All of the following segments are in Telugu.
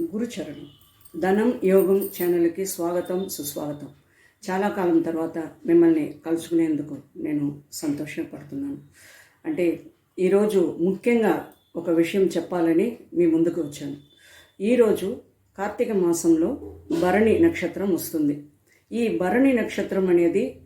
గురుచరణం. ధనం యోగం ఛానల్కి స్వాగతం సుస్వాగతం. చాలా కాలం తర్వాత మిమ్మల్ని కలుసుకునేందుకు నేను సంతోషపడుతున్నాను. అంటే ఈరోజు ముఖ్యంగా ఒక విషయం చెప్పాలని మీ ముందుకు వచ్చాను. ఈరోజు కార్తీక మాసంలో భరణి నక్షత్రం వస్తుంది. ఈ భరణి నక్షత్రం అనేది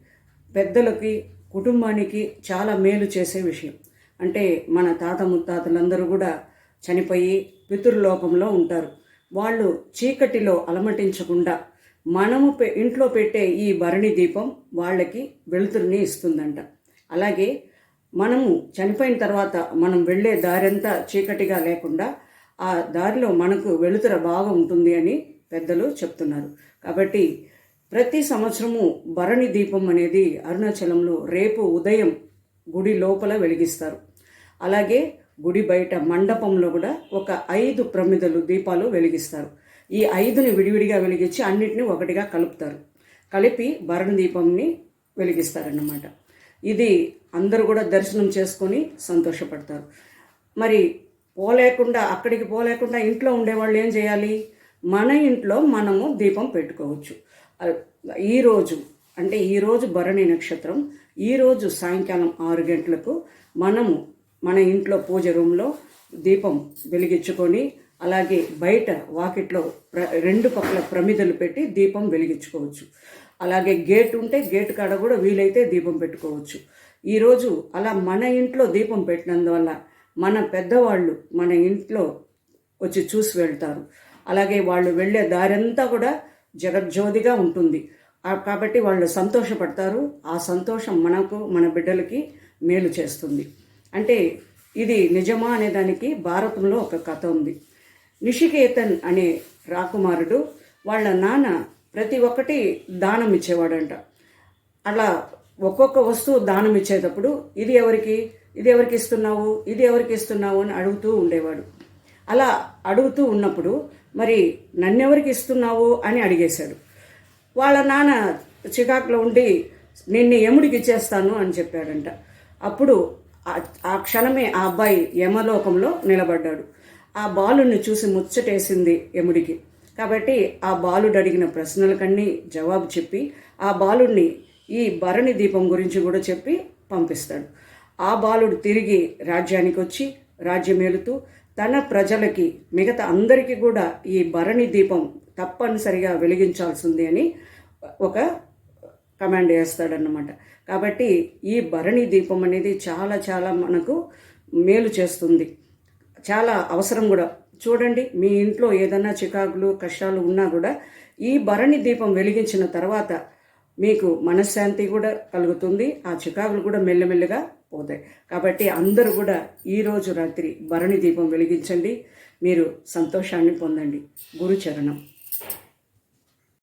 పెద్దలకి కుటుంబానికి చాలా మేలు చేసే విషయం. అంటే మన తాత ముత్తాతలందరూ కూడా చనిపోయి పితృలోకంలో ఉంటారు. వాళ్ళు చీకటిలో అలమటించకుండా మనము పె- ఇంట్లో పెట్టే ఈ భరణి దీపం వాళ్ళకి వెలుతురుని ఇస్తుందంట. అలాగే మనము చనిపోయిన తర్వాత మనం వెళ్ళే దారంతా చీకటిగా లేకుండా ఆ దారిలో మనకు వెలుతుర బాగా ఉంటుంది అని పెద్దలు చెప్తున్నారు. కాబట్టి ప్రతి సంవత్సరము భరణి దీపం అనేది అరుణాచలంలో రేపు ఉదయం గుడి లోపల వెలిగిస్తారు. అలాగే గుడి బయట మండపంలో కూడా ఒక ఐదు ప్రమిదలు దీపాలు వెలిగిస్తారు. ఈ ఐదుని విడివిడిగా వెలిగించి అన్నిటిని ఒకటిగా కలుపుతారు. కలిపి భరణి దీపంని వెలిగిస్తారన్నమాట. ఇది అందరూ కూడా దర్శనం చేసుకొని సంతోషపడతారు. మరి పోలేకుండా అక్కడికి పోలేకుండా ఇంట్లో ఉండేవాళ్ళు ఏం చేయాలి? మన ఇంట్లో మనము దీపం పెట్టుకోవచ్చు. ఈరోజు అంటే ఈరోజు భరణి నక్షత్రం ఈరోజు సాయంకాలం ఆరు గంటలకు మనము మన ఇంట్లో పూజ రూమ్లో దీపం వెలిగించుకొని అలాగే బయట వాకిట్లో ప్ర రెండు పక్కల ప్రమిదలు పెట్టి దీపం వెలిగించుకోవచ్చు. అలాగే గేట్ ఉంటే గేట్ కాడ కూడా వీలైతే దీపం పెట్టుకోవచ్చు. ఈరోజు అలా మన ఇంట్లో దీపం పెట్టినందువల్ల మన పెద్దవాళ్ళు మన ఇంట్లో వచ్చి చూసి వెళ్తారు. అలాగే వాళ్ళు వెళ్ళే దారంతా కూడా జగజ్యోతిగా ఉంటుంది. కాబట్టి వాళ్ళు సంతోషపడతారు. ఆ సంతోషం మనకు మన బిడ్డలకి మేలు చేస్తుంది. అంటే ఇది నిజమా అనే దానికి భారతంలో ఒక కథ ఉంది. నిషికేతన్ అనే రాకుమారుడు వాళ్ళ నాన్న ప్రతి ఒక్కటి దానం ఇచ్చేవాడంట. అలా ఒక్కొక్క వస్తువు దానం ఇచ్చేటప్పుడు ఇది ఎవరికి? ఇది ఎవరికి ఇస్తున్నావు? ఇది ఎవరికి ఇస్తున్నావు? అని అడుగుతూ ఉండేవాడు. అలా అడుగుతూ ఉన్నప్పుడు మరి నన్నెవరికి ఇస్తున్నావు? అని అడిగేశాడు. వాళ్ళ నాన్న చికాకులో ఉండి నిన్ను ఎముడికి ఇచ్చేస్తాను అని చెప్పాడంట. అప్పుడు ఆ- క్షణమే ఆ అబ్బాయి యమలోకంలో నిలబడ్డాడు. ఆ బాలుని చూసి ముచ్చటేసింది యముడికి. కాబట్టి ఆ బాలుడు అడిగిన ప్రశ్నలకన్నీ జవాబు చెప్పి ఆ బాలుడిని ఈ భరణి దీపం గురించి కూడా చెప్పి పంపిస్తాడు. ఆ బాలుడు తిరిగి రాజ్యానికి వచ్చి రాజ్యమేలుతూ తన ప్రజలకి మిగతా అందరికీ కూడా ఈ భరణి దీపం తప్పనిసరిగా వెలిగించాల్సింది అని ఒక కమాండ్ చేస్తాడనమాట కాబట్టి ఈ భరణి దీపం అనేది చాలా చాలా మనకు మేలు చేస్తుంది. చాలా అవసరం కూడా. చూడండి మీ ఇంట్లో ఏదైనా చికాకులు కష్టాలు ఉన్నా కూడా ఈ భరణి దీపం వెలిగించిన తర్వాత మీకు మనశ్శాంతి కూడా కలుగుతుంది ఆ చికాకులు కూడా మెల్లమెల్లగా పోతాయి. కాబట్టి అందరూ కూడా ఈరోజు రాత్రి భరణి దీపం వెలిగించండి. మీరు సంతోషాన్ని పొందండి. గురుచరణం.